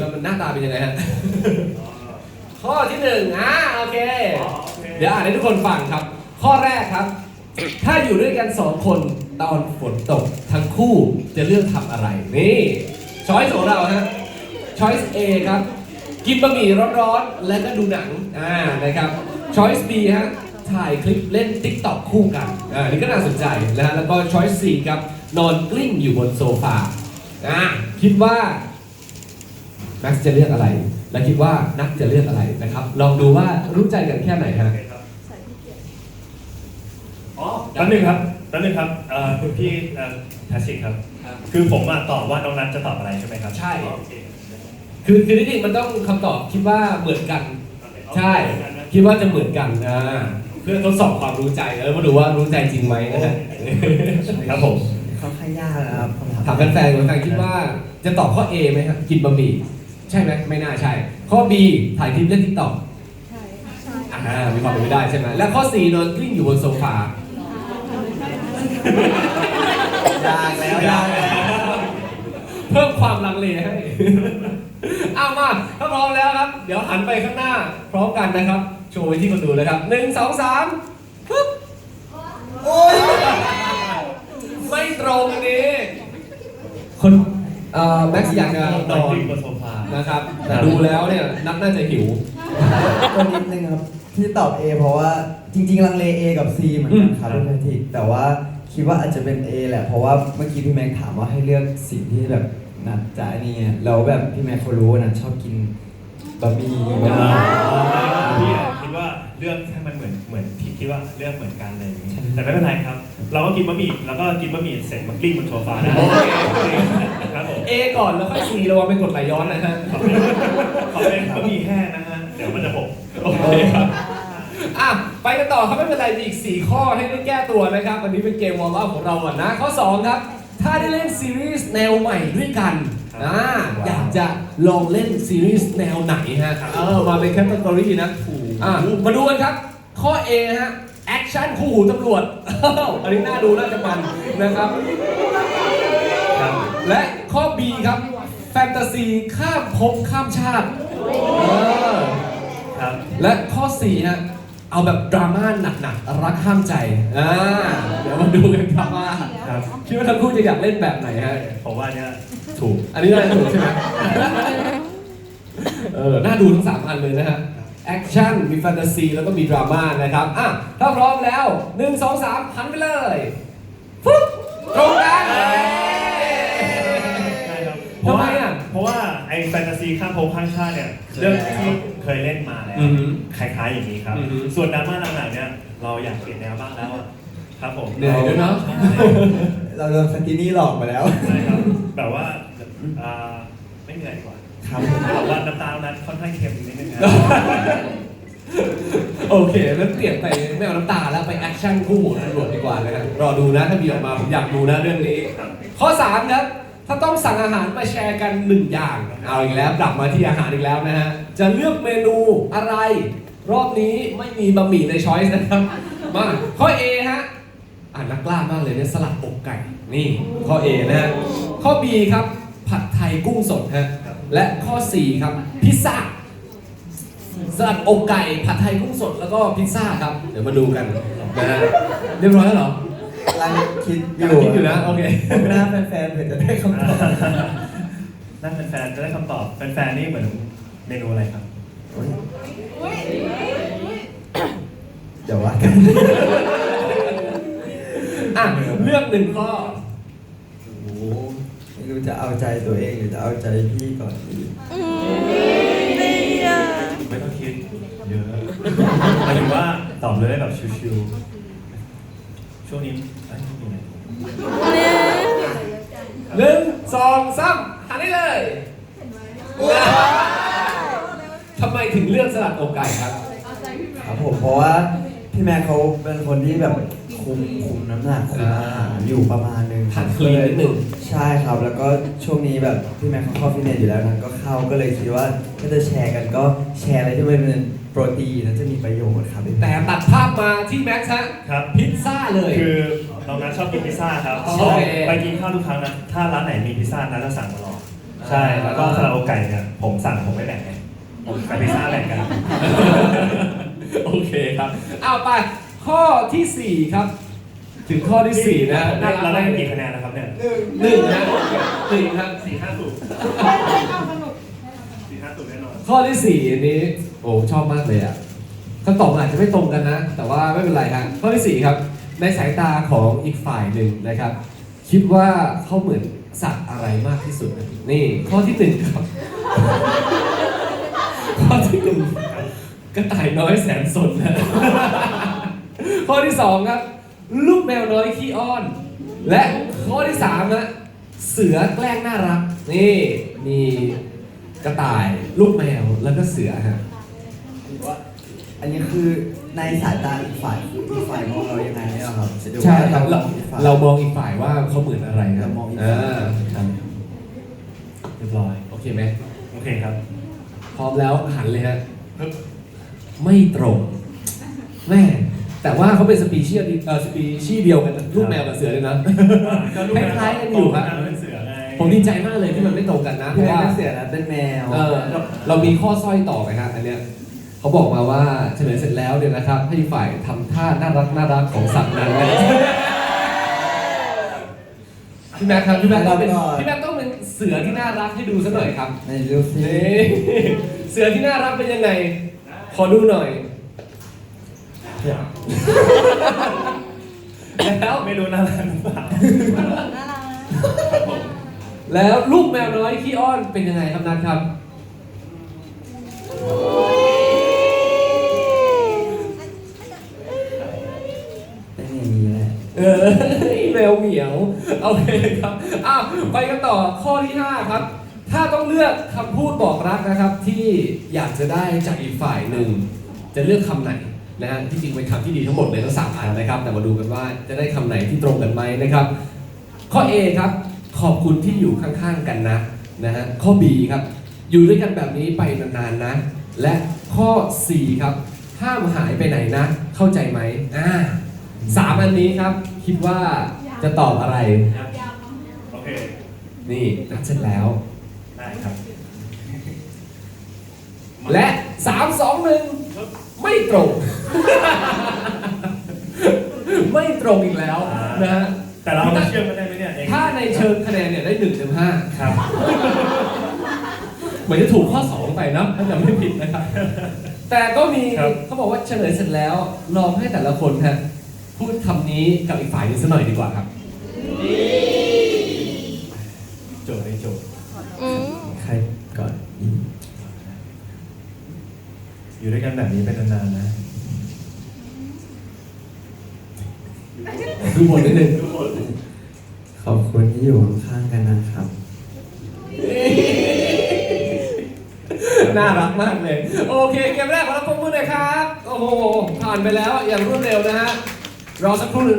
แล้วมันหน้าตาเป็นยังไงฮะ ข้อที่หนึ่งอ่าโอเคอ๋อโอเค เดี๋ยวอ่านให้ทุกคนฟังครับ ข้อแรกครับ ถ้าอยู่ด้วยกันสองคนตอนฝนตกทั้งคู่จะเลือกทำอะไร นี่ช้อยส์ของเราฮะช้อยส์ A ครับ กินบะหมี่ร้อนๆ แล้วก็ดูหนังอ่านะครับช้อยส์ B ฮะถ่ายคลิปเล่น TikTok คู่กันอ่านี่ก็น่าสนใจนะฮะแล้วก็ช้อยส์ C ครับ นอนกลิ้งอยู่บนโซฟาอ่าคิดว่า แม็กซ์จะเลือกอะไร และคิดว่านักจะเลือกอะไรนะครับ ลองดูว่ารู้ใจกันแค่ไหนฮะโอเคครับอ๋อแป๊บนึงครับแป๊บนึงครับเอ่อคุณพี่เอ่อทัชชิครับครับคือผมอะตอบว่าน้องนัทจะตอบอะไรใช่ไหมครับใช่อ๋อโอเคคือคือที่จริงมันต้องคำตอบคิดว่าเหมือนกัน ใช่ คิดว่าจะเหมือนกันอ่าเพื่อทดสอบความรู้ใจแล้วมาดูว่ารู้ใจจริงไหมนะฮะครับผมค่อนข้างยากนะครับคำถามถามแฟนๆแฟนๆคิดว่าจะตอบข้อ A ไหมครับกินบะหมี่ ใช่ไหมไม่น่าใช่ ข้อ B ถ่ายคลิปเล่นทิกตอกใช่ใช่อ่ามีความเป็นไปได้ใช่ไหมและข้อ4นอนกลิ้งอยู่บนโซฟา ยากแล้วยากแล้วเพิ่มความลังเลให้เอามาถ้าพร้อมแล้วครับ เดี๋ยวหันไปข้างหน้า พร้อมกันนะครับ โชว์ไว้ที่คนดูเลยครับหนึ่งสองสามปึ๊บโอ้ยไม่ตรงอันนี้คนเอ่อแม็กซ์อยากจะนนอนอนกลิ้งบนโซฟา นะครับแต่ดูแล้วเนี่ยนักน่าจะหิวตัวนิดนึงครับ ที่ตอบ A เพราะว่าจริง ๆ ลังเล A กับ C เหมือนกันครับอืมพี่แพทริกแต่ว่าคิดว่าอาจจะเป็น A แหละ เพราะว่าเมื่อกี้พี่แม็กถามว่าให้เลือกสิ่งที่แบบนัดจะไอ้นี่ไงแล้วแบบพี่แม็กเขารู้ว่านัดชอบกินบะหมี่อ่าพี่อะ คิดว่าเลือกให้มันเหมือนเหมือนที่คิดว่าเลือกเหมือนกันอะไรอย่างนี้แต่ไม่เป็นไรครับ เราก็กินบะหมี่แล้วก็กินบะหมี่เสร็จมากลิ้งบนโซฟาได้โอเคครับผม A ก่อนแล้วค่อย C ระวังเป็นกดไหลย้อนนะฮะขอเป็นขอเป็นบะหมี่แห้งนะฮะเดี๋ยวมันจะหกโอเคครับอะไปกันต่อครับไม่เป็นไรมีอีก 4 ข้อให้ได้แก้ตัวนะครับวันนี้เป็นเกมวอร์มอัพของเราก่อนนะ ข้อ 2 ครับ ถ้าได้เล่นซีรีส์แนวใหม่ด้วยกันอ่าอยากจะลองเล่นซีรีส์แนวไหนฮะเออมาเป็นแคตตากรีนะ อะมาดูกันครับ ข้อ A ฮะแอคชั่นคู่หูตำรวจอ้าวอันนี้น่าดูน่าจะมันนะครับครับ และข้อ B ครับ แฟนตาซีข้ามภพข้ามชาติเออครับและข้อ 4 ฮะ เอาแบบดราม่าหนักๆ รักห้ามใจอ่าเดี๋ยวมาดูกันครับว่าครับคิดว่าทั้งคู่จะอยากเล่นแบบไหนฮะ ผมว่าเนี่ยถูก อันนี้น่าจะถูกใช่ไหมเออ น่าดูทั้งสามอันเลยนะฮะ แอคชั่น มีแฟนตาซี แล้วก็มีดราม่านะครับ อะ ถ้าพร้อมแล้ว 1 2 3หันไปเลยปุ๊บตรงกันใช่ครับทำไมอะ เพราะว่าไอ้แฟนตาซีข้ามภพข้ามชาติเนี่ยเรื่องที่เคยเล่นมาแล้วอือหือคล้ายๆอย่างนี้ครับ อือหือส่วนดราม่าหลังๆเนี่ยเราอยากเปลี่ยนแนวบ้างแล้วอะครับผมเหนื่อยด้วยเนาะ เราโดนสตินี่หลอกมาแล้ว ใช่ครับแบบว่าอ่าไม่เหนื่อยดีกว่า ครับผมจะบอกว่าน้ำตาลนั้นค่อนข้างเค็มนิดนึงนะโอเคแล้วเปลี่ยนไปไม่เอาน้ำตาแล้วไปแอคชั่นคู่หูตำรวจดีกว่านะครับรอดูนะถ้ามีออกมาผมอยากดูนะเรื่องนี้ ข้อ3ครับถ้าต้องสั่งอาหารมาแชร์กันหนึ่งอย่าง เอาอีกแล้วกลับมาที่อาหารอีกแล้วนะฮะจะเลือกเมนูอะไร รอบนี้ไม่มีบะหมี่ในช้อยส์นะครับมาข้อ A ฮะอ่านนักกล้ามากเลยเนี่ยสลัดอกไก่นี่ข้อ A นะฮะข้อ B ครับผัดไทยกุ้งสดฮะ และข้อ C ครับ พิซซ่าสลัดอกไก่ผัดไทยกุ้งสดแล้วก็พิซซ่าครับ เดี๋ยวมาดูกันนะฮะเรียบร้อยแล้วเหรอกำลังคิดอยังยู่คิดอยู่นะโอเคผมหน้าแฟนๆเผื่อจะได้คำตอบนั่นแฟนๆจะได้คำตอบ แฟนๆนี่เหมือนเมนูอะไรครับ เดี๋ยวว่ากัน อะเลือกหนึ่งข้อโอ้โหไม่ รู้จะเอาใจตัวเองหรือจะเอาใจพี่ก่อนดีไม่ต้องคิดเยอะหมายถึงว่าตอบเลยได้แบบชิวๆช่วงนี้เอ้ยมีอะไรหนึ่งสองสามหันได้เลยทำไมถึงเลือกสลัดอกไก่ครับ ครับผมเพราะว่าพี่แม่เขาเป็นคนที่แบบ คุมคุมน้ำหนักคุมอาหารอยู่ประมาณนึงหัดคลีนนิดหนึ่งใช่ครับ แล้วก็ช่วงนี้แบบพี่แม่เขาเข้าฟิตเนสอยู่แล้วนั้นก็เข้าก็เลยคิดว่าถ้าจะแชร์กันก็แชร์อะไรที่มันเป็นโปรตีนแล้วจะมีประโยชน์ครับพี่แต่แม่ตัดภาพมาที่แม็กซ์ฮะครับ พิซซ่าเลย คือน้องนัทชอบกินพิซซ่าครับโอชอบเค ไปกินข้าวทุกครั้งนะถ้าร้านไหนมีพิซซ่านัทจะสั่งมาลองใช่แล้วก็ซาลาโอไก่เนี่ยผมสั่งผมไม่แบ่งไงผมกับพิซซ่าแบ่งกัน โอเคครับ เอาไป ข้อที่สี่ครับ ถึงข้อที่สี่นะเราน่ารักได้มากกี่คะแนนนะครับเนี่ยหนึ่งนะหนึ่งครับ สี่ห้าสูบเล่นเอาสนุกสี่ห้าสูบแน่นอนข้อที่สี่อันนี้ โอ้ชอบมากเลยอะคำตอบอาจจะไม่ตรงกันนะ แต่ว่าไม่เป็นไรครับข้อที่สี่ครับ ในสายตาของอีกฝ่ายหนึ่งนะครับ คิดว่าเขาเหมือนสัตว์อะไรมากที่สุด นี่ ข้อที่หนึ่งครับ ข้อที่หนึ่งกระต่ายน้อยแสนสนนะ ข้อที่สองครับลูกแมวน้อยขี้อ้อน และข้อที่สามนะเสือแกล้งน่ารัก นี่มีกระต่ายลูกแมวแล้วก็เสือฮะอันนี้คือในสายตาอีกฝ่ายคืออีกฝ่ายมองเรายังไงเนี่ยครับหอใช่ว่าครับเรามองอีกฝ่ายเรามองอีกฝ่ายว่าเขาเหมือนอะไรครับเรามองอีกฝ่ายอ่าครับเรียบร้อยโอเคไหมโอเคครับ พร้อมแล้วหันเลยฮะไม่ตรงแม่ แต่ว่าเขาเป็นสปีชีส์เอ่อสปีชีส์เดียวกันนะลูกแมวกับเสือเลยนะ ก็รู้คล้ายๆกันอยู่ครับเป็นเสือไงผมดีใจมากเลยที่มันไม่ตรงกันนะเพพี่ราะแม่ว่าเป็นเสือนะเป็นแมว เออเราเรามีข้อสร้อยต่อไหมฮะอันเนี้ยเขาบอกมาว่าเฉลยเสร็จแล้วเนี่ยนะครับ ให้ฝ่ายทำท่าน่ารักน่ารักของสัตว์นั้นนะพี่แม็กซ์ครับพี่แม็กซ์ต้องเป็นน่ารักหน่อยพี่แม็กซ์ต้องเป็นเสือที่น่ารักให้ดูสักหน่อยครับในรูปที่นี่เสือที่น่ารักเป็นยังไงขอดูหน่อย แล้วไม่รู้น่ารักหรือเปล่าน่ารักแล้วลูกแมวน้อยขี้อ้อนเป็นยังไงครับนัทครับเป็นอย่างนี้แหละเออแมวเหมียวโอเคครับอ้าวไปกันต่อข้อที่ 5 ครับ ถ้าต้องเลือกคำพูดบอกรักนะครับ ที่อยากจะได้จากอีกฝ่ายหนึ่ง จะเลือกคำไหน นะฮะที่จริงเป็นคำที่ดีทั้งหมดเลยทั้งสามอันนะครับ แต่มาดูกันว่าจะได้คำไหนที่ตรงกันไหมนะครับ ข้อ A ครับขอบคุณที่อยู่ข้างๆกันนะนะฮะข้อ B ครับอยู่ด้วยกันแบบนี้ไปนานๆนะ และข้อ C ครับห้ามหายไปไหนนะ เข้าใจไหมอ่าสามอันนี้ครับ คิดว่าจะตอบอะไร โอเค นี่นัดเสร็จแล้ว ได้ครับ และ3 2 1 ไม่ตรง ไม่ตรงอีกแล้วนะฮะแต่เราเอามาเชื่อมกันได้ไหมเนี่ยเองถ้าในเชิงคะแนนเนี่ยได้1เต็ม5ครับเหมือนจะถูกข้อ2ไปนะถ้าจำไม่ผิดนะครับ แต่ก็มีครับเขาบอกว่าเฉลยเสร็จแล้วลองให้แต่ละคนฮะพูดคำนี้กับอีกฝ่ายหนึงสักหน่อยดีกว่าครับ โจทย์ในโจทย์ อืม ใครก่อนอี อยู่ด้วยกันแบบนี้เป็นนานๆนะ ดูบทนิดนึงขอบคุณที่อยู่ข้างๆกันนะครับ น่ารักมากเลย โอเค เกมแรกของเราปรบมือหน่อยครับ โอ้โห ผ่านไปแล้วอย่างรวดเร็วนะฮะ รอสักครู่หนึง